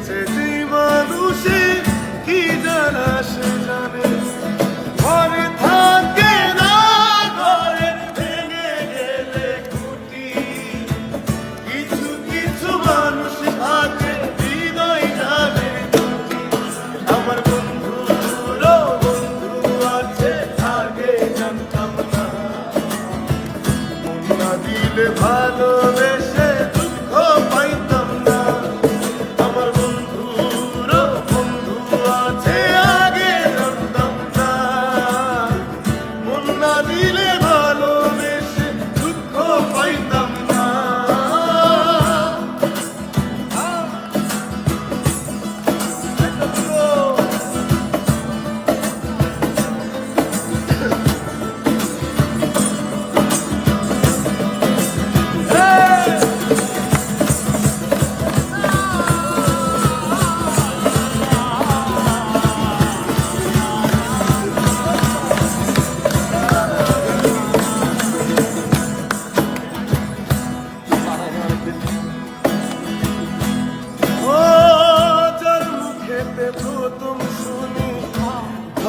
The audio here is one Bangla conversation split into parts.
sensitiva luce.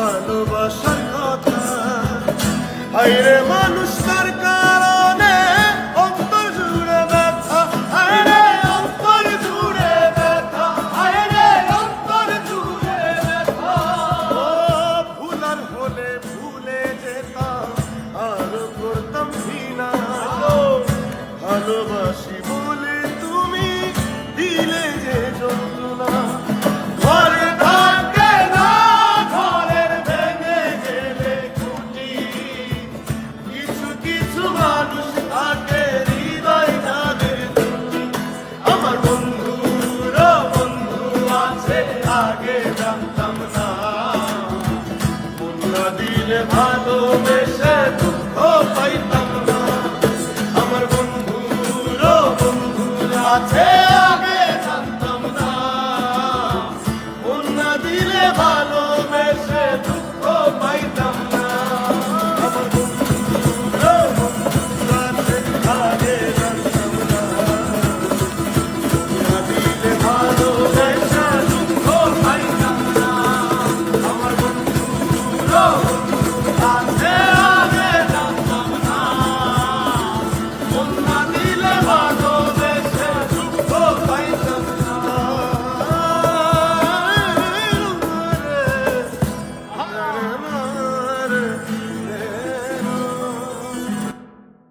ভালোবাসার কথা। হাইরে মানুষ ভালোবেসে দুঃখ পাইতাম না আমার বন্ধুর বন্ধুরা আছে।